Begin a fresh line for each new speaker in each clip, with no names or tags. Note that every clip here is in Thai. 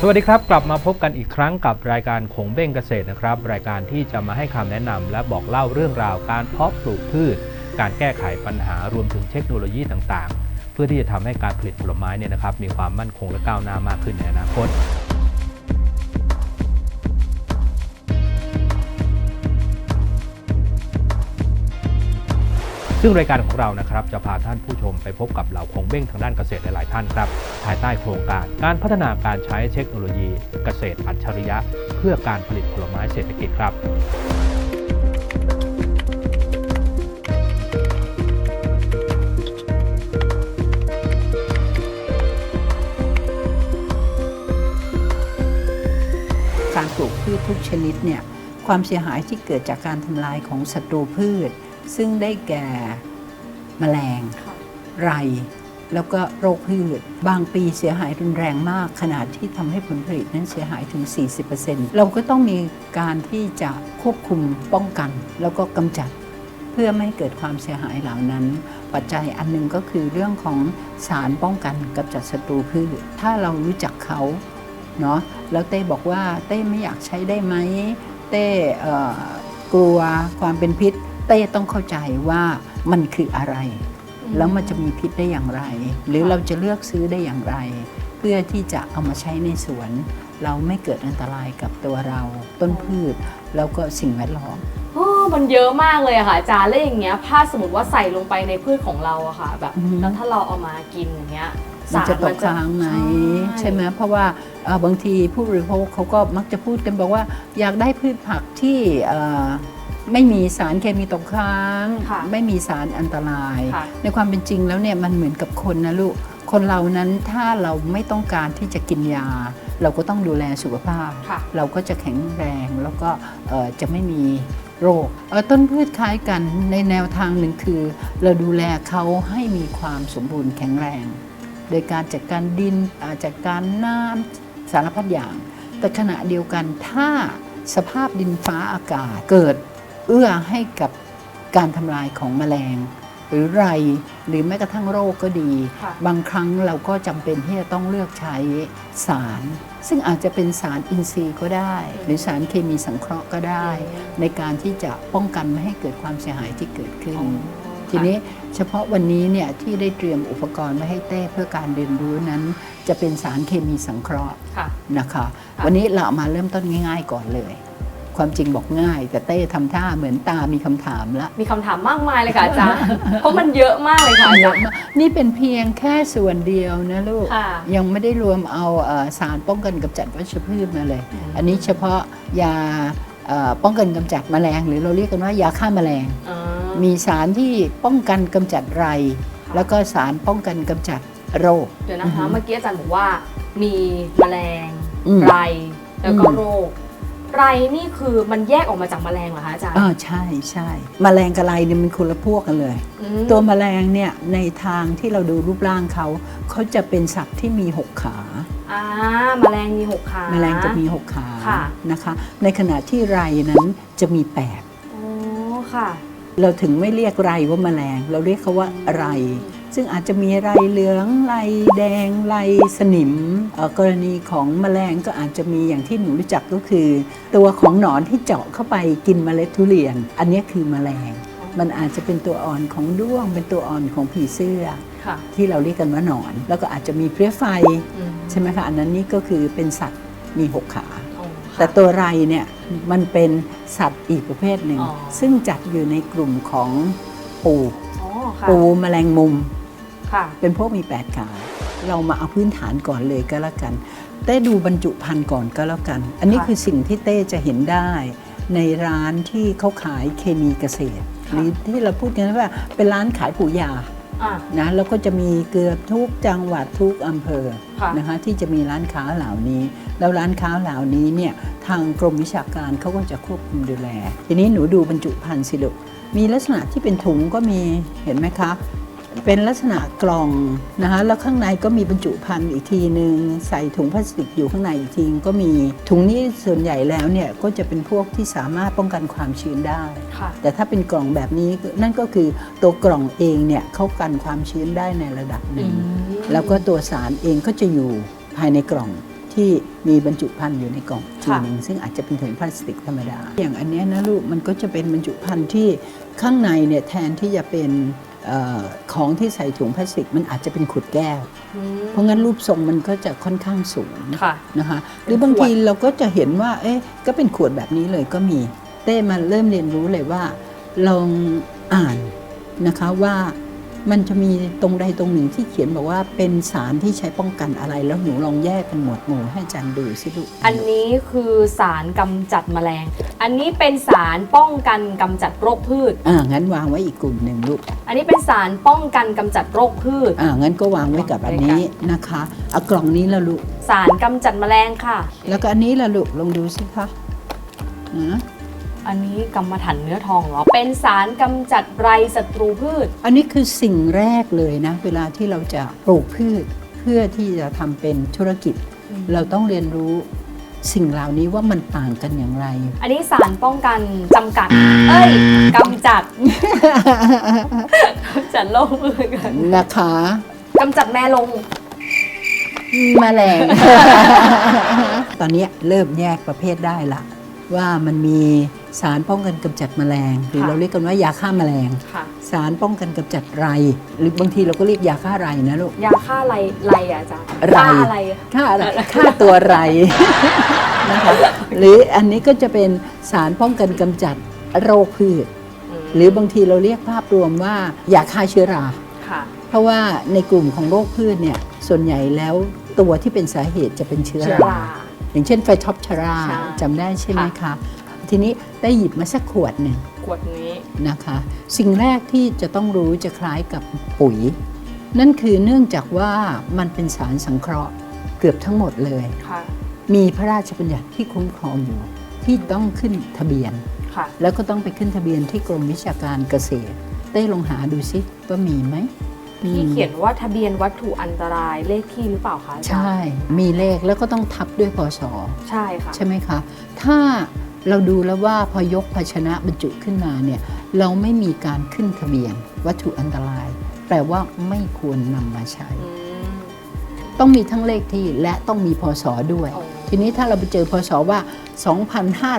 สวัสดีครับ กลับมาพบกันอีกครั้งกับรายการขงเบ้งเกษตรนะครับ รายการที่จะมาให้คำแนะนำและบอกเล่าเรื่องราวการเพาะปลูกพืช การแก้ไขปัญหารวมถึงเทคโนโลยีต่างๆ เพื่อที่จะทำให้การผลิตผลไม้เนี่ยนะครับมีความมั่นคงและก้าวหน้ามากขึ้นในอนาคต ซึ่งรายการของเรานะครับจะพาท่านผู้ชมไปพบกับเหล่าคงเบ้งทางด้านเกษตรหลาย ๆ ท่านครับภายใต้โครงการการพัฒนาการใช้เทคโนโลยีเกษตรอัจฉริยะ เพื่อการผลิตผลไม้เศรษฐกิจครับ
การปลูกพืชทุกชนิดเนี่ยความเสียหายที่เกิดจากการทำลายของศัตรูพืช ซึ่งได้แก่แมลง ไร แล้วก็โรคพืช บางปีเสียหายรุนแรงมาก ขนาดที่ทำให้ผลผลิตนั้นเสียหายถึง 40%เราก็ต้องมีการที่จะควบคุมป้องกัน แล้วก็กำจัดเพื่อไม่ให้เกิดความเสียหายเหล่านั้น ปัจจัยอันหนึงก็คือเรื่องของสารป้องกันกำจัดศัตรูพืช ถ้าเรารู้จักเขาเนาะแล้วเต้บอกว่าเต้ไม่อยากใช้ได้ไหมเต้เอ่อกลัวความเป็นพิษ เต้ต้องเข้าใจว่ามันคืออะไร แล้วมันจะมีพิษได้อย่างไร หรือเราจะเลือกซื้อได้อย่างไร เพื่อที่จะเอามาใช้ในสวน เราไม่เกิดอันตรายกับตัวเรา ต้นพืช แล้วก็สิ่งแวดล้อม
โอ้มันเยอะมากเลยอะค่ะอาจารย์แล้วอย่างเงี้ยถ้าสมมติว่าใส่ลงไปในพืชของเราอะค่ะ แบบ
อือฮึ
แล้วถ้าเราเอามากินอย่างเงี้ย
มันจะ
สาร
ตกค้างไหม
ใช่
ใช่ไหมเพราะว่าเอ่อบางทีผู้บริโภคเขาก็มักจะพูดกันบอกว่า อยากได้พืชผักที่เอ่อ ไม่มีสารเคมีตกค้าง
ค่ะ
ไม่มีสารอันตราย
ค่ะ
ในความเป็นจริงแล้วเนี่ยมันเหมือนกับคนนะลูก คนเรานั้นถ้าเราไม่ต้องการที่จะกินยา เราก็ต้องดูแลสุขภาพ
ค่ะ
เราก็จะแข็งแรงแล้วก็เอ่อจะไม่มีโรคเอ่อต้นพืชคล้ายกันในแนวทางหนึ่งคือ เราดูแลเขาให้มีความสมบูรณ์แข็งแรง โดยการจัดการดินอ่าจัดการน้ำสารพัดอย่าง แต่ขณะเดียวกันถ้าสภาพดินฟ้าอากาศเกิด เอื้อให้กับการทำลายของแมลง หรือไรหรือแม้กระทั่งโรคก็ดี
ค่ะ
บางครั้งเราก็จำเป็นที่จะต้องเลือกใช้สาร ซึ่งอาจจะเป็นสารอินทรีย์ก็ได้ หรือสารเคมีสังเคราะห์ก็ได้ ในการที่จะป้องกันไม่ให้เกิดความเสียหายที่เกิดขึ้น
อ๋อ
ทีนี้เฉพาะวันนี้เนี่ยที่ได้เตรียมอุปกรณ์ไว้ให้เต้เพื่อการเรียนรู้นั้น จะเป็นสารเคมีสังเคราะห์
ค่ะ
นะคะ
ค่ะ
วันนี้เราเอามาเริ่มต้นง่าย ๆ ก่อนเลย ความจริงบอกง่าย แต่เต้ทำท่าเหมือนตามีคำถามละ
มีคำถามมากมายเลยค่ะอาจารย์ เพราะมันเยอะมากเลยค่ะอา
เย
จา
อะ
รย์
มากนี่เป็นเพียงแค่ส่วนเดียวนะลูก
ค่ะ
ยังไม่ได้รวมเอาเอ่อสารป้องกันกำจัดวัชพืชมาเลย
อืม
อันนี้เฉพาะยาเอ่อป้องกันกำจัดแมลง หรือเราเรียกกันว่ายาฆ่าแมลง
อ่า
มีสารที่ป้องกันกำจัดไรแล้วก็สารป้องกันกำจัดโรค
เดี๋ยว
อือ
นะคะ
ฮึ
เมื่อกี้อาจารย์บอกว่ามีแมลง
อืม
ไรแล้วก็
อืม
โรค ไรนี่คือมันแยกออกมาจากแมลงเหรอคะอาจารย์
อ่าใช่ใช่แมลงกับไรเนี่ยมันคนละพวกกันเลย
อืม
ตัวแมลงเนี่ยในทางที่เราดูรูปร่างเขาเขาจะเป็นสัตว์ที่มีหกขา
อ่าแมลงมีหกขา
แมลงจะมีหกขา
ค่ะ
นะคะ ในขณะที่ไรนั้นจะมีแปด
โอ้ค่ะ
เราถึงไม่เรียกไรว่าแมลง เราเรียกเขาว่าไร ซึ่งอาจจะมีไรเหลืองไรแดงไรสนิมเอ่อกรณีของแมลงก็อาจจะมีอย่างที่หนูรู้จักก็คือ ตัวของหนอนที่เจาะเข้าไปกินเมล็ดทุเรียน อันนี้คือแมลง มันอาจจะเป็นตัวอ่อนของด้วง เป็นตัวอ่อนของผีเสื้อ
ค่ะ
ที่เราเรียกกันว่าหนอน แล้วก็อาจจะมีเพลี้ยไฟ
อืม
ใช่ไหมคะอันนั้นนี่ก็คือเป็นสัตว์มีหกขา
อ๋อค่ะ
แต่ตัวไรเนี่ยมันเป็นสัตว์อีกประเภทหนึ่ง
อ๋อ
ซึ่งจัดอยู่ในกลุ่มของปู
อ๋อค่ะ
ปูแมลงมุม
ค่ะ
เป็นพวกมี 8 ขา เรามาเอาพื้นฐานก่อนเลยก็แล้วกัน เต้ดูบรรจุภัณฑ์ก่อนก็แล้วกัน อันนี้
ค่ะ
คือสิ่งที่เต้จะเห็นได้ในร้านที่เขาขายเคมีเกษตร
ค่ะ
หรือที่เราพูดกันว่าเป็นร้านขายปุ๋ยยา
อะ
นะแล้วก็จะมีเกือบทุกจังหวัดทุกอำเภอ
ค่ะ
นะคะที่จะมีร้านค้าเหล่านี้ แล้วร้านค้าเหล่านี้เนี่ยทางกรมวิชาการเขาก็จะควบคุมดูแล ทีนี้หนูดูบรรจุภัณฑ์สิลูกมีลักษณะที่เป็นถุงก็มีเห็นไหมคะ เป็นลักษณะกล่องนะคะแล้วข้างในก็มีบรรจุภัณฑ์อีกทีหนึ่งใส่ถุงพลาสติกอยู่ข้างในอีกทีก็มีถุงนี้ส่วนใหญ่แล้วเนี่ยก็จะเป็นพวกที่สามารถป้องกันความชื้นได้
ค่ะ
แต่ถ้าเป็นกล่องแบบนี้นั่นก็คือตัวกล่องเองเนี่ยเขากันความชื้นได้ในระดับหนึ่งแล้วก็ตัวสารเองก็จะอยู่ภายในกล่องที่ที่มีบรรจุภัณฑ์อยู่ในกล่องที
ค่ะ
หนึ่งซึ่งอาจจะเป็นถุงพลาสติกธรรมดา อย่างอันเนี้ยนะลูกมันก็จะเป็นบรรจุภัณฑ์ที่ข้างในเนี่ยแทนที่จะเป็นเออของที่ใส่ถุงพลาสติกมันอาจจะเป็นขวดแก้ว
อืม
เพราะงั้นรูปทรงมันก็จะค่อนข้างสูง
ค่ะ
นะคะหรือบางทีเราก็จะเห็นว่า เอ๊ะก็เป็นขวดแบบนี้เลยก็มี เต้มาเริ่มเรียนรู้เลยว่าลองอ่านนะคะว่า มันจะมีตรงใดตรงหนึ่งที่เขียนบอกว่าเป็นสารที่ใช้ป้องกันอะไร แล้วหนูลองแยกเป็นหมวดหมู่ให้อาจารย์ดูสิลูก
อันนี้คือสารกำจัดแมลง อันนี้เป็นสารป้องกันกำจัดโรคพืช
อ่างั้นวางไว้อีกกลุ่มหนึ่งลูก
อันนี้เป็นสารป้องกันกำจัดโรคพืช
อ่างั้นก็วางไว้กับอันนี้นะคะเอากล่องนี้ละลูก
สารกำจัดแมลงค่ะ
แล้วก็อันนี้ละลูกลองดูสิคะนะ
อันนี้กรรมฐานเนื้อทองเหรอ เป็นสารกำจัดไรศัตรูพืช
อันนี้คือสิ่งแรกเลยนะ เวลาที่เราจะปลูกพืชเพื่อที่จะทำเป็นธุรกิจ
อืม
เราต้องเรียนรู้สิ่งเหล่านี้ว่ามันต่างกันอย่างไร
อันนี้สารป้องกันจำกัด เอ้ยกำจัดกำจัดโรคพืชกัน
นะคะ
กำจัดแม่ลง
แมลง ตอนนี้เริ่มแยกประเภทได้ละว่ามันมี สารป้องกันกำจัดแมลง หรือ
ค่ะ
เราเรียกกันว่ายาฆ่าแมลง
ค่ะ
สารป้องกันกำจัดไร หรือบางทีเราก็เรียกยาฆ่าไรนะลูก
ยาฆ่าไรไรอะอาจารย์
ไร
ฆ่าอะไรอะ
ฆ่าอะไรฆ่าตัวไรนะคะหรืออันนี้ก็จะเป็นสารป้องกันกำจัดโรคพืช
ม
หรือบางทีเราเรียกภาพรวมว่ายาฆ่าเชื้อรา
ค่ะ
เพราะว่าในกลุ่มของโรคพืชเนี่ยส่วนใหญ่แล้วตัวที่เป็นสาเหตุจะเป็นเชื้อ
เชื้อ
รา
รา
อย่างเช่นไฟท็อปชรา
ใช่
จำได้ใช่ไหมคะ ทีนี้ได้หยิบมาสักขวดหนึ่ง
ขวดนี้
นะคะ สิ่งแรกที่จะต้องรู้จะคล้ายกับปุ๋ย นั่นคือเนื่องจากว่ามันเป็นสารสังเคราะห์เกือบทั้งหมดเลย
ค่ะ
มีพระราชบัญญัติที่คุ้มครองอยู่ ที่ต้องขึ้นทะเบียน
ค่ะ
แล้วก็ต้องไปขึ้นทะเบียนที่กรมวิชาการเกษตร ได้ลองหาดูซิว่ามีไหม
ที่
อืม
เขียนว่าทะเบียนวัตถุอันตรายเลขที่หรือเปล่าคะอาจารย์
ใช่ มีเลขแล้วก็ต้องทับด้วยพศ
ใช่ค่ะ
ใช่ไหมคะ ถ้า เราดูแล้วว่าพอยกภาชนะบรรจุขึ้นมาเนี่ยเราไม่มีการขึ้นทะเบียนวัตถุอันตราย แปลว่าไม่ควรนำมาใช้
อืม
ต้องมีทั้งเลขที่และต้องมีพศด้วย
โอ้
ทีนี้ถ้าเราไปเจอพศว่า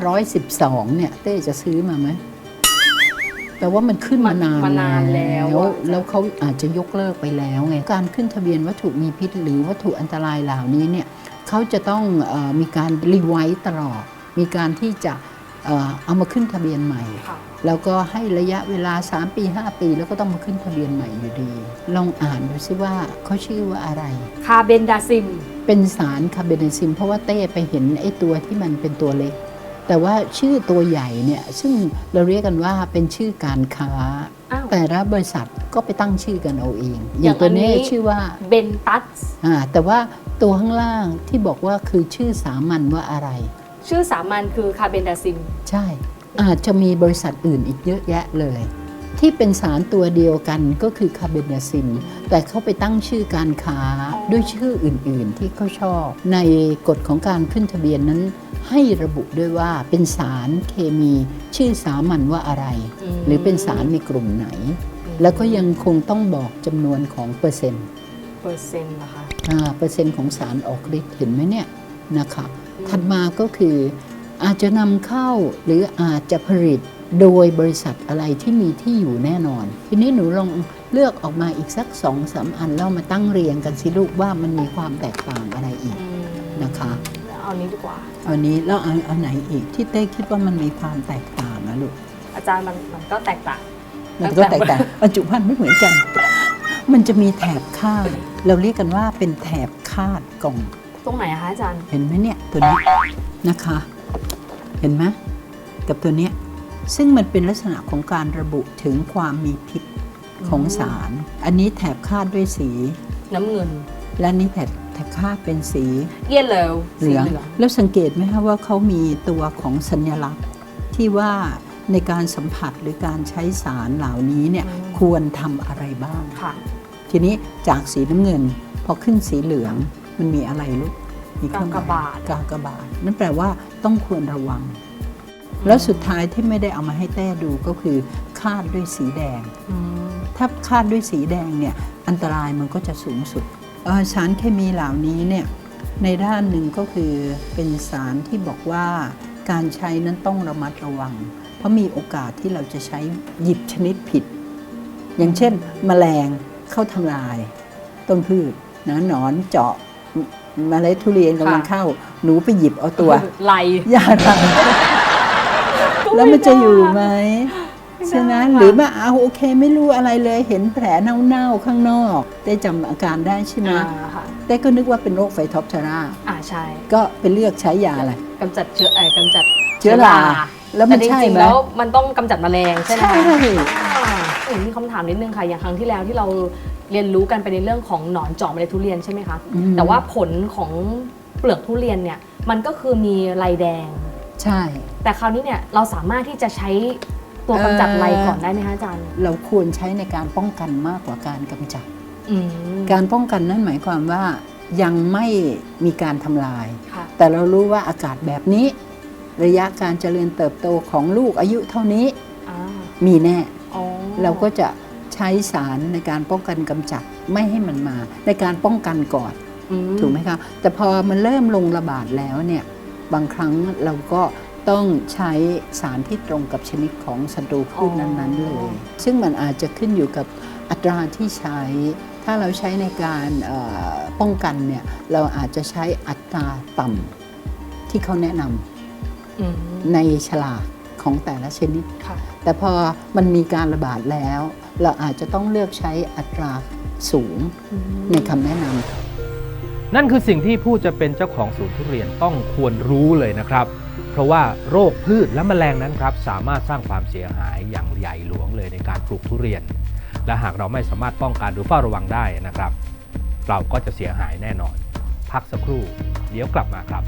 2512 เนี่ยเต้จะซื้อมาไหมแปลว่ามันขึ้นมานาน
มานานแล้วอะ
แล้วเขาอาจจะยกเลิกไปแล้วไงการขึ้นทะเบียนวัตถุมีพิษ หรือวัตถุอันตรายเหล่านี้เนี่ยเขาจะต้องเออมีการรีไวซ์ตลอด มีการที่จะเอ่อเอามาขึ้นทะเบียนใหม่
ค่ะ
แล้วก็ให้ระยะเวลา 3 ปี 5 ปี แล้วก็ต้องมาขึ้นทะเบียนใหม่อยู่ดี ลองอ่านดูซิว่าเขาชื่อว่าอะไร
คาเบนดาซิม
เป็นสารคาร์เบนซิม เพราะว่าเต้ไปเห็นไอ้ตัวที่มันเป็นตัวเล็ก แต่ว่าชื่อตัวใหญ่เนี่ย ซึ่งเราเรียกกันว่าเป็นชื่อการค้า
อ้าว
แต่ละบริษัทก็ไปตั้งชื่อกันเอาเองอ
อย่าง
ย่างตัวนี้
อันนี้
ชื่อว่า
เบนตัส
อ่าแต่ว่าตัวข้างล่างที่บอกว่าคือชื่อสามัญว่าอะไร
ชื่อสามัญคือคาเบนดาซิม
ใช่ อาจจะมีบริษัทอื่นอีกเยอะแยะเลย ที่เป็นสารตัวเดียวกันก็คือคาร์เบนดาซิมแต่เขาไปตั้งชื่อการค้าด้วยชื่ออื่นๆ ที่เขาชอบ ในกฎของการขึ้นทะเบียนนั้น ให้ระบุด้วยว่าเป็นสารเคมีชื่อสามัญว่าอะไร
อืม
หรือเป็นสารในกลุ่มไหน แล้วก็ยังคงต้องบอกจำนวนของเปอร์เซ็นต์
เปอร์เซ็นต์นะคะ
อ่าเปอร์เซ็นต์ของสารออกฤทธิ์เห็นไหมเนี่ยนะคะ ถัดมาก็คือ อาจจะนำเข้าหรืออาจจะผลิตโดยบริษัทอะไรที่มีที่อยู่แน่นอน ทีนี้หนูลองเลือกออกมาอีกสักสองสามอันแล้วมาตั้งเรียงกันสิลูกว่ามันมีความแตกต่างอะไรอีก
อืม
นะคะ
เอานี้ดีกว่า
เอานี้แล้วเอาเอาไหนอีกที่เต้คิดว่ามันมีความแตกต่างนะลูก
อาจารย์มันมันก็แตกต่าง
มันก็แตกต่างบรรจุภัณฑ์ไม่เหมือนกัน มันจะมีแถบคาด เราเรียกกันว่าเป็นแถบคาดกล่อง
ต รงไหนอะคะอาจารย์
เห็นไหมเนี่ยตัวนี้นะคะ เห็นไหมกับตัวเนี้ยซึ่งมันเป็นลักษณะของการระบุถึงความมีพิษของสาร อันนี้แถบคาดด้วยสี
น้ำเงิน
และอันนี้แถบแถบคาดเป็นสี
เย็นเลย
เหลืองแล้วสังเกตไหมคะว่าเขามีตัวของสัญลักษณ์ ที่ว่าในการสัมผัสหรือการใช้สารเหล่านี้เนี่ยควรทำอะไรบ้าง
ค่ะ
ทีนี้จากสีน้ำเงิน พอขึ้นสีเหลือง มันมีอะไรลูกมีเครื่องหมย
กากบาท
กากบาทนั่นแปลว่าต้องควรระวัง แล้วสุดท้ายที่ไม่ได้เอามาให้แต้ดูก็คือคาดด้วยสีแดง
อืม
ถ้าคาดด้วยสีแดงเนี่ยอันตรายมันก็จะสูงสุดเอ่อสารเคมีเหล่านี้เนี่ยในด้านหนึ่งก็คือเป็นสารที่บอกว่าการใช้นั้นต้องระมัดระวัง เพราะมีโอกาสที่เราจะใช้หยิบชนิดผิด อย่างเช่น แมลงเข้าทำลาย ต้นพืชนะหนอนเจาะ เมล็ดทุเรียนกำลัง
ค่ะ
เข้า หนูไปหยิบเอาตัว
ไหล
อย่าทำแล้วมันจะอยู่ไหมใช่ไหมหรือว่าเอาโอเคไม่รู้อะไรเลยเห็นแผลเน่าๆข้างนอก ได้จำอาการได้ใช่ไหม
อ่าค่ะ
แต่ก็นึกว่าเป็นโรคไฟท็อปชรา
อ่าใช่
ก็ไปเลือกใช้ยาอะไร
กำจัดเชื้อเอ่อกำจัด
เชื้อราแล้วมัน
ต่จ
ใช่
ริง
ไหม
ๆแล้วมันต้องกำจัดแมลงใช่ไหม
ใช่
คะอ่าอืมมีคำถามนิดนึงค่ะอย่างครั้งที่แล้วที่เรา เรียนรู้กันไปในเรื่องของหนอนเจาะเมล็ดทุเรียนใช่ไหมคะ
อืม
แต่ว่าผลของเปลือกทุเรียนเนี่ยมันก็คือมีลายแดง
ใช่
แต่คราวนี้เนี่ยเราสามารถที่จะใช้ตัวกำจัดลายก่อนได้ไหมคะอาจารย์
เราควรใช้ในการป้องกันมากกว่าการกำจัด
อืม
การป้องกันนั่นหมายความว่ายังไม่มีการทำลาย
ค่ะ
แต่เรารู้ว่าอากาศแบบนี้ ระยะการเจริญเติบโตของลูกอายุเท่านี้
อ่า
มีแน่
อ๋อ
เราก็จะใช้สารในการป้องกันกำจัดไม่ให้มันมา ในการป้องกันก่อน
อื
ถูกไหมคะ แต่พอมันเริ่มลงระบาดแล้วเนี่ยบางครั้งเราก็ต้องใช้สารที่ตรงกับชนิดของศัตรูพืชนั้นๆเลย ซึ่งมันอาจจะขึ้นอยู่กับอัตราที่ใช้ ถ้าเราใช้ในการเอ่อป้องกันเนี่ยเราอาจจะใช้อัตราต่ำที่เขาแนะน
อืมำ
ในฉลาก ของแต่ละชนิด
ค่ะ
แต่พอมันมีการระบาดแล้ว เราอาจจะต้องเลือกใช้อัตราสูง
อืม
ในคำแนะนำ
นั่นคือสิ่งที่ผู้จะเป็นเจ้าของสวนทุเรียนต้องควรรู้เลยนะครับ เพราะว่าโรคพืชและแมลงนั้นครับสามารถสร้างความเสียหายอย่างใหญ่หลวงเลยในการปลูกทุเรียน และหากเราไม่สามารถป้องกันหรือเฝ้าระวังได้นะครับ เราก็จะเสียหายแน่นอน พักสักครู่ เดี๋ยวกลับมาครับ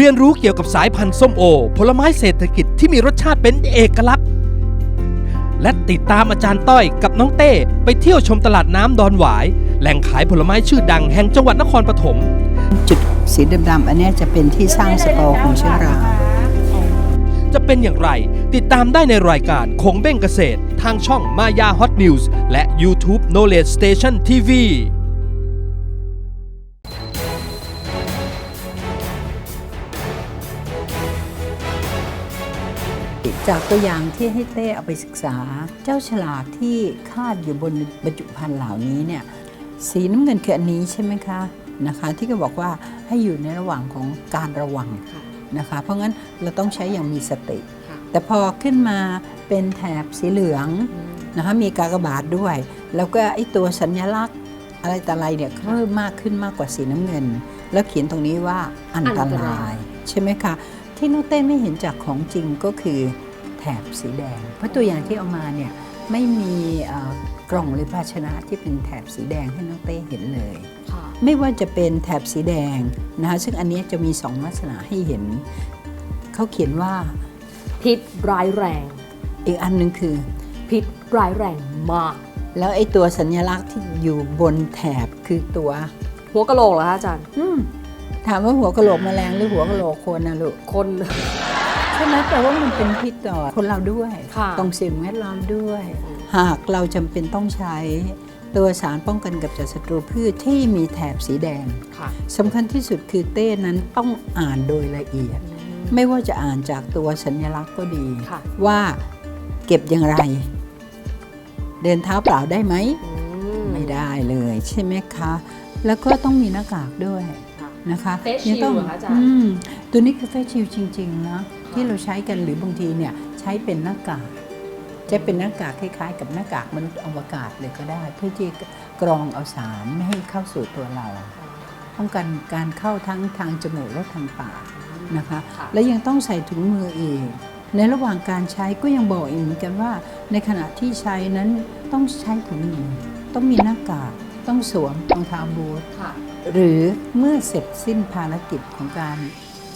เรียนรู้เกี่ยวกับสายพันธุ์ส้มโอ ผลไม้เศรษฐกิจที่มีรสชาติเป็นเอกลักษณ์ และติดตามอาจารย์ต้อยกับน้องเต้ ไปเที่ยวชมตลาดน้ำดอนหวาย แหล่งขายผลไม้ชื่อดังแห่งจังหวัดนครปฐม
จุดสีดำๆอันเนี้ยจะเป็นที่สร้างสปอร์ของเชื้อรา
จะเป็นอย่างไร ติดตามได้ในรายการคงเบ้งเกษตร ทางช่องมายาฮอตนิวส์และ YouTube Knowledge Station TV
จากตัวอย่างที่ให้เต้เอาไปศึกษา เจ้าฉลากที่คาดอยู่บนบรรจุภัณฑ์เหล่านี้เนี่ยสีน้ำเงินคืออันนี้ใช่ไหมคะนะคะ ที่ก็บอกว่าให้อยู่ในระหว่างของการระวัง
ค่ะ
นะคะ เพราะงั้นเราต้องใช้อย่างมีสติ
ค่ะ
แต่พอขึ้นมาเป็นแถบสีเหลือง
อืม
นะคะมีกากบาทด้วย แล้วก็ไอ้ตัวสัญลักษณ์อะไรแต่อะไรเนี่ยเพิ่มมากขึ้นมากกว่าสีน้ำเงิน แล้วเขียนตรงนี้ว่าอันต
อันต
รารา
ย
ยใช่ไหมคะที่น้องเต้ไม่เห็นจากของจริงก็คือแถ บสีแดง เพราะตัวอย่างที่เอามาเนี่ยไม่มีเอ่อกล่องหรือภาชนะที่เป็นแถบสีแดงให้น้องเต้เห็นเลย
ค่ะ
ไม่ว่าจะเป็นแถบสีแดงนะคะซึ่งอันเนี้ยจะมีสองลักษณะให้เห็น เขาเขียนว่า
พิษร้ายแรง
อีกอันหนึ่งคือ
พิษร้ายแรงมาก
แล้วไอ้ตัวสัญลักษณ์ที่อยู่บนแถบคือตัว
หัวกะโหลกเหรอคะอาจารย์
อืมถามว่าหัวกะโหลกแมลงหรือหัวกะโหลกคนนะลูก
คน
ใช่ไหมแต่ว่ามันเป็นพิษต่อคนเราด้วย
ค่ะ
ต้องสิ่งแวดล้อมด้วย หากเราจำเป็นต้องใช้ตัวสารป้องกันกับจัดศัตรูพืชที่มีแถบสีแดง
ค่ะ
สำคัญที่สุดคือเต้นั้นต้องอ่านโดยละเอียด ไม่ว่าจะอ่านจากตัวสัญลักษณ์ก็ดี
ค่ะ
ว่าเก็บอย่างไร เดินเท้าเปล่าได้ไหม
อืม
ไม่ได้เลยใช่ไหมคะ แล้วก็ต้องมีหน้ากากด้วย
ค่ะ
นะคะ
Face
ยังต้อง
shield เหรอคะอาจารย์
อืม ตัวนี้คือเฟสชิลจริง ๆ นะ ที่เราใช้กันหรือบางทีเนี่ยใช้เป็นหน้ากากจะเป็นหน้ากากคล้ายๆ กับหน้ากากมนุษย์อวกาศเลยก็ได้ เพื่อที่จะกรองเอาสารไม่ให้เข้าสู่ตัวเราป้องกันการเข้าทั้งทางจมูกและทางปากนะคะ
ค่ะ
และยังต้องใส่ถุงมืออีกในระหว่างการใช้ก็ยังบอกอีกเหมือนกันว่า ในขณะที่ใช้นั้นต้องใช้ถุงมือต้องมีหน้ากากต้องสวมรองเท้าบูท
ค่ะ
หรือเมื่อเสร็จสิ้นภารกิจของการ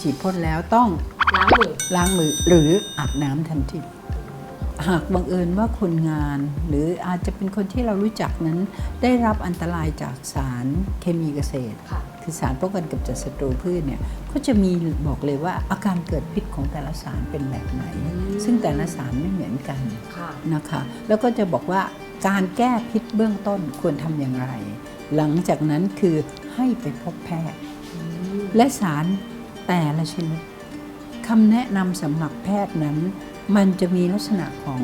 ฉีดพ่นแล้วต้อง
ล้างมือ
ล้างมือหรืออาบน้ำทันที หากบังเอิญว่าคนงาน หรืออาจจะเป็นคนที่เรารู้จักนั้น ได้รับอันตรายจากสารเคมีเกษตร
ค่ะ
คือสารป้องกันกำจัดศัตรูพืชเนี่ยก็จะมีบอกเลยว่าอาการเกิดพิษของแต่ละสารเป็นแบบไหน ซึ่งแต่ละสารไม่เหมือนกัน
ค่ะ
นะคะแล้วก็จะบอกว่าการแก้พิษเบื้องต้นควรทำอย่างไร หลังจากนั้นคือให้ไปพบแพทย์ และสารแต่ละชนิด คำแนะนำสำหรับแพทย์นั้น มันจะมีลักษณะของ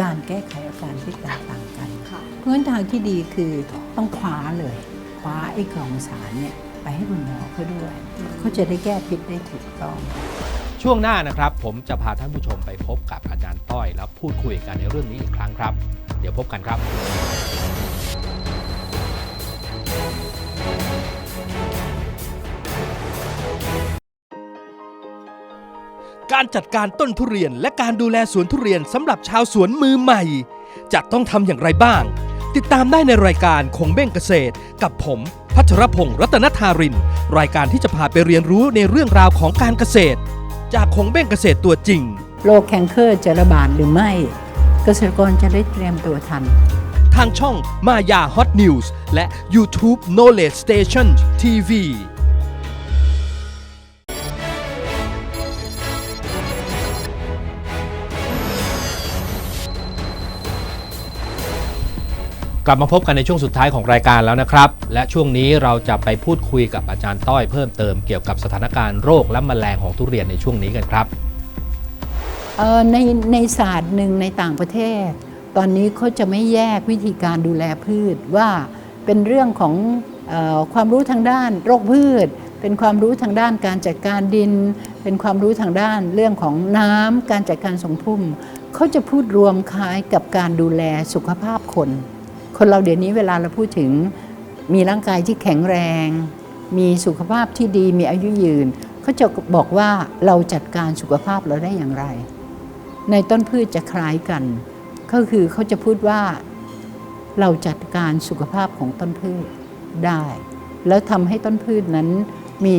การแก้ไขอาการที่แตกต่างกัน
ค่ะ
เพราะฉะนั้นทางที่ดีคือต้องคว้าเลยคว้าไอ้กล่องสารเนี่ยไปให้คุณหมอเขาด้วยเขาจะได้แก้พิษได้ถูกต้อง
ช่วงหน้านะครับ ผมจะพาท่านผู้ชมไปพบกับอาจารย์ต้อย แล้วพูดคุยกันในเรื่องนี้อีกครั้งครับ เดี๋ยวพบกันครับ
การจัดการต้นทุเรียนและการดูแลสวนทุเรียนสำหรับชาวสวนมือใหม่ จะต้องทำอย่างไรบ้าง ติดตามได้ในรายการคงเบ้งเกษตร กับผมพัชรพงศ์รัตนธาริน รายการที่จะพาไปเรียนรู้ในเรื่องราวของการเกษตร จากคงเบ้งเกษตรตัวจริง
โรคแคนเคอร์จะระบาดหรือไม่ เกษตรกรจะได้เตรียมตัวทัน
ทางช่องมายาฮอตนิวส์และ YouTube Knowledge Station TV
กลับมาพบกันในช่วงสุดท้ายของรายการแล้วนะครับ และช่วงนี้เราจะไปพูดคุยกับอาจารย์ต้อยเพิ่มเติมเกี่ยวกับสถานการณ์โรคและแมลงของทุเรียนในช่วงนี้กันครับ
ในในศาสตร์หนึ่งในต่างประเทศ ตอนนี้เขาจะไม่แยกวิธีการดูแลพืชว่าเป็นเรื่องของออความรู้ทางด้านโรคพืช เป็นความรู้ทางด้านการจัดการดิน เป็นความรู้ทางด้านเรื่องของน้ำการจัดการสงพุ่มเขาจะพูดรวมคล้ายกับการดูแลสุขภาพคน คนเราเดี๋ยวนี้เวลาเราพูดถึงมีร่างกายที่แข็งแรง มีสุขภาพที่ดีมีอายุยืนเขาจะบอกว่าเราจัดการสุขภาพเราได้อย่างไร ในต้นพืชจะคล้ายกัน ก็คือเขาจะพูดว่าเราจัดการสุขภาพของต้นพืชได้ แล้วทำให้ต้นพืชนั้นมี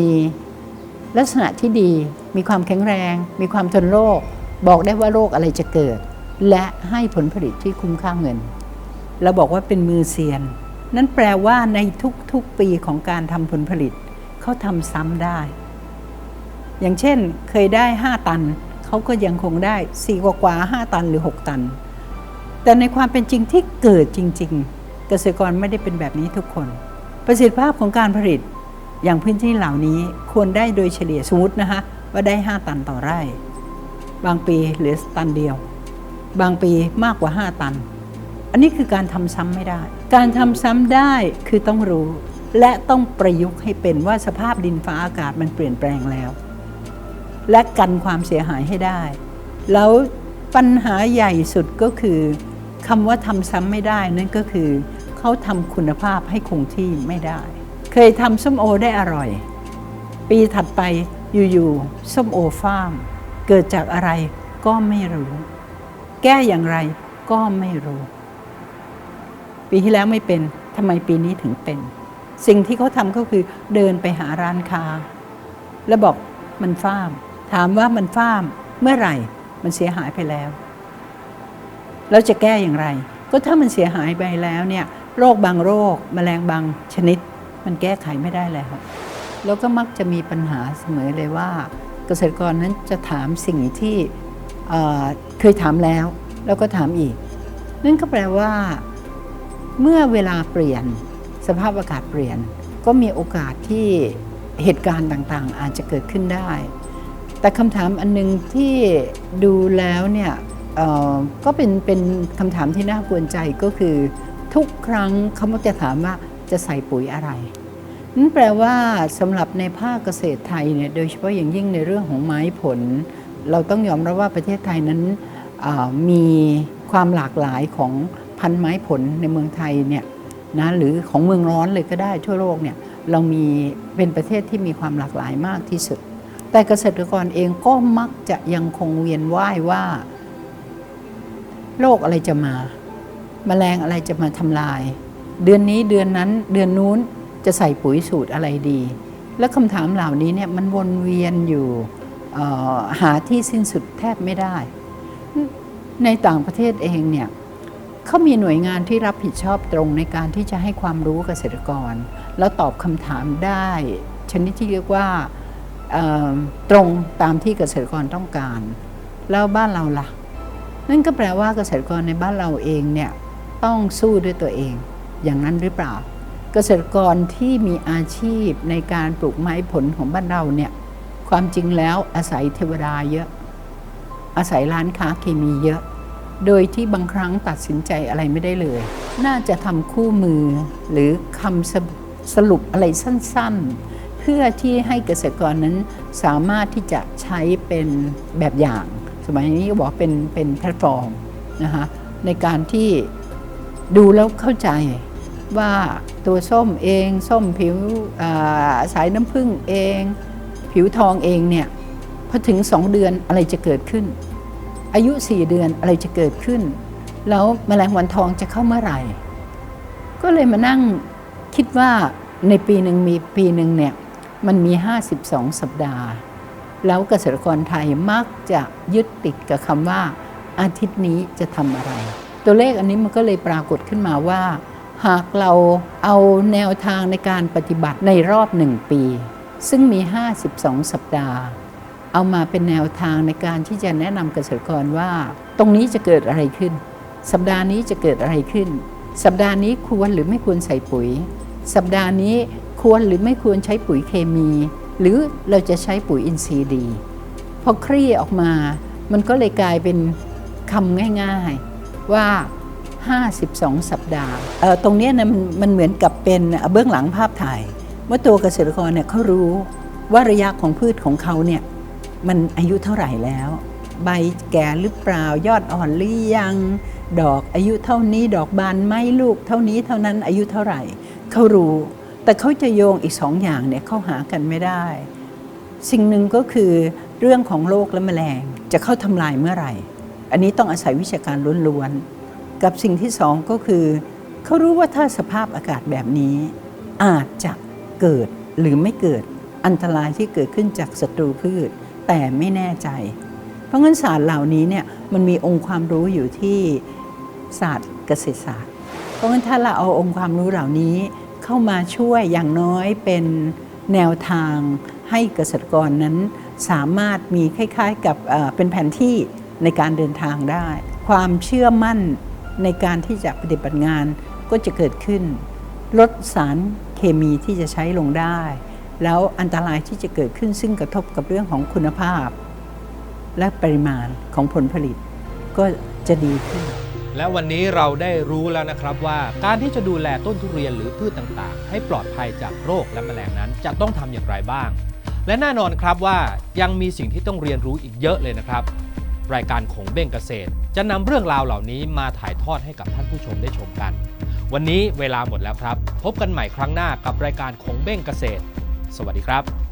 ลักษณะที่ดี มีความแข็งแรง มีความทนโรค บอกได้ว่าโรคอะไรจะเกิด และให้ผลผลิตที่คุ้มค่าเงิน เราบอกว่าเป็นมือเซียน นั่นแปลว่าในทุกๆปีของการทำผลผลิตเขาทำซ้ำได้ อย่างเช่นเคยได้ 5 ตัน เขาก็ยังคงได้ 4 กว่ากว่า5ตันหรือ 6 ตัน แต่ในความเป็นจริงที่เกิดจริง ๆ เกษตรกรไม่ได้เป็นแบบนี้ทุกคน ประสิทธิภาพของการผลิตอย่างพื้นที่เหล่านี้ควรได้โดยเฉลี่ยสมมตินะคะว่าได้ 5 ตันต่อไร่ บางปีเหลือตันเดียว บางปีมากกว่า 5 ตัน อันนี้คือการทำซ้ำไม่ได้ การทำซ้ำได้คือต้องรู้ และต้องประยุกต์ให้เป็นว่าสภาพดินฟ้าอากาศมันเปลี่ยนแปลงแล้ว และกันความเสียหายให้ได้ แล้วปัญหาใหญ่สุดก็คือคำว่าทำซ้ำไม่ได้นั่นก็คือเขาทำคุณภาพให้คงที่ไม่ได้ เคยทำส้มโอได้อร่อย ปีถัดไปอยู่ๆส้มโอฟาร์มเกิดจากอะไรก็ไม่รู้ แก้อย่างไรก็ไม่รู้ ปีที่แล้วไม่เป็นทำไมปีนี้ถึงเป็น สิ่งที่เขาทำก็คือเดินไปหาร้านค้า แล้วบอกมันฟ้าม ถามว่ามันฟ้ามเมื่อไหร่มันเสียหายไปแล้ว แล้วจะแก้อย่างไร ก็ถ้ามันเสียหายไปแล้วเนี่ยโรคบางโรคแมลงบางชนิด มันแก้ไขไม่ได้แล้วแล้วก็มักจะมีปัญหาเสมอเลยว่า เกษตรกรนั้นจะถามสิ่งที่เเคยถามแล้ว แล้วก็ถามอีก นั่นก็แปลว่า เมื่อเวลาเปลี่ยนสภาพอากาศเปลี่ยน ก็มีโอกาสที่เหตุการณ์ต่างๆ อาจจะเกิดขึ้นได้ แต่คำถามอันนึงที่ดูแล้วเนี่ยก็เป็นเป็นคำถามที่น่ากวนใจก็คือ ทุกครั้งเขามักจะถามว่าจะใส่ปุ๋ยอะไรนั่นแปลว่าสำหรับในภาคเกษตรไทยเนี่ยโดยเฉพาะอย่างยิ่งในเรื่องของไม้ผล เราต้องยอมรับว่าประเทศไทยนั้นมีความหลากหลายของ พันธุ์ไม้ผลในเมืองไทยเนี่ยนะหรือของเมืองร้อนเลยก็ได้ทั่วโลกเนี่ยเรามีเป็นประเทศที่มีความหลากหลายมากที่สุด แต่เกษตรกรเองก็มักจะยังคงเวียนว่ายว่า โรคอะไรจะมาแมลงอะไรจะมาทำลาย เดือนนี้เดือนนั้นเดือนนู้นจะใส่ปุ๋ยสูตรอะไรดี และคำถามเหล่านี้เนี่ยมันวนเวียนอยู่หาที่สิ้นสุดแทบไม่ได้ ในต่างประเทศเองเนี่ย เขามีหน่วยงานที่รับผิดชอบตรงในการที่จะให้ความรู้เกษตรกร แล้วตอบคำถามได้ ชนิดที่เรียกว่าตรงตามที่เกษตรกรต้องการ แล้วบ้านเราล่ะ นั่นก็แปลว่าเกษตรกรในบ้านเราเองเนี่ยต้องสู้ด้วยตัวเอง อย่างนั้นหรือเปล่า เกษตรกรที่มีอาชีพในการปลูกไม้ผลของบ้านเราเนี่ยความจริงแล้วอาศัยเทวดาเยอะ อาศัยร้านค้าเคมีเยอะ โดยที่บางครั้งตัดสินใจอะไรไม่ได้เลย น่าจะทำคู่มือหรือคำสรุปสรุปอะไรสั้นๆ เพื่อที่ให้เกษตรกรนั้นสามารถที่จะใช้เป็นแบบอย่าง สมัยนี้ก็บอกเป็นเป็นแพลตฟอร์มนะคะในการที่ดูแล้วเข้าใจว่าตัวส้มเอง ส้มผิวสายน้ำผึ้งเอง ผิวทองเองเนี่ยพอถึง2เดือนอะไรจะเกิดขึ้น อายุ 4 เดือนอะไรจะเกิดขึ้น แล้วแมลงวันทองจะเข้าเมื่อไหร่ ก็เลยมานั่งคิดว่าในปีหนึ่งมีปีหนึ่งเนี่ยมันมี 52 สัปดาห์ แล้วเกษตรกรไทยมักจะยึดติดกับคำว่า อาทิตย์นี้จะทำอะไร ตัวเลขอันนี้มันก็เลยปรากฏขึ้นมาว่า หากเราเอาแนวทางในการปฏิบัติในรอบหนึ่งปี ซึ่งมี 52 สัปดาห์ เอามาเป็นแนวทางในการที่จะแนะนำเกษตรกรว่า ตรงนี้จะเกิดอะไรขึ้น สัปดาห์นี้จะเกิดอะไรขึ้น สัปดาห์นี้ควรหรือไม่ควรใส่ปุ๋ย สัปดาห์นี้ควรหรือไม่ควรใช้ปุ๋ยเคมี หรือเราจะใช้ปุ๋ยอินทรีย์ดี พอคลี่ออกมา มันก็เลยกลายเป็นคำง่ายๆว่า 52 สัปดาห์ตรงนี้นะมันมันเหมือนกับเป็นเบื้องหลังภาพถ่าย ว่าตัวเกษตรกรเนี่ยเขารู้ว่าระยะของพืชของเขาเนี่ย มันอายุเท่าไหร่แล้ว ใบแก่หรือเปล่ายอดอ่อนหรือยัง ดอกอายุเท่านี้ดอกบานไหมลูกเท่านี้เท่านั้นอายุเท่าไหร่เขารู้ แต่เขาจะโยงอีกสองอย่างเนี่ยเข้าหากันไม่ได้ สิ่งหนึ่งก็คือเรื่องของโรคและแมลงจะเข้าทำลายเมื่อไหร่ อันนี้ต้องอาศัยวิชาการล้วนๆกับสิ่งที่สองก็คือเขารู้ว่าถ้าสภาพอากาศแบบนี้ อาจจะเกิดหรือไม่เกิดอันตรายที่เกิดขึ้นจากศัตรูพืช แต่ไม่แน่ใจ เพราะงั้นศาสตร์เหล่านี้เนี่ยมันมีองค์ความรู้อยู่ที่ศาสตร์เกษตรศาสตร์ เพราะงั้นถ้าเราเอาองค์ความรู้เหล่านี้เข้ามาช่วยอย่างน้อยเป็นแนวทางให้เกษตรกรนั้นสามารถมีคล้ายๆกับเอ่อเป็นแผนที่ในการเดินทางได้ ความเชื่อมั่นในการที่จะปฏิบัติงานก็จะเกิดขึ้น ลดสารเคมีที่จะใช้ลงได้ แล้วอันตรายที่จะเกิดขึ้นซึ่งกระทบกับเรื่องของคุณภาพ และปริมาณของผลผลิต ก็จะดีขึ้น
และวันนี้เราได้รู้แล้วนะครับว่าการที่จะดูแลต้นทุเรียนหรือพืชต่างๆ ให้ปลอดภัยจากโรคและแมลงนั้น จะต้องทำอย่างไรบ้าง และแน่นอนครับว่ายังมีสิ่งที่ต้องเรียนรู้อีกเยอะเลยนะครับ รายการของเบ้งเกษตร จะนำเรื่องราวเหล่านี้มาถ่ายทอดให้กับท่านผู้ชมได้ชมกัน วันนี้เวลาหมดแล้วครับ พบกันใหม่ครั้งหน้ากับรายการของเบ้งเกษตร สวัสดีครับ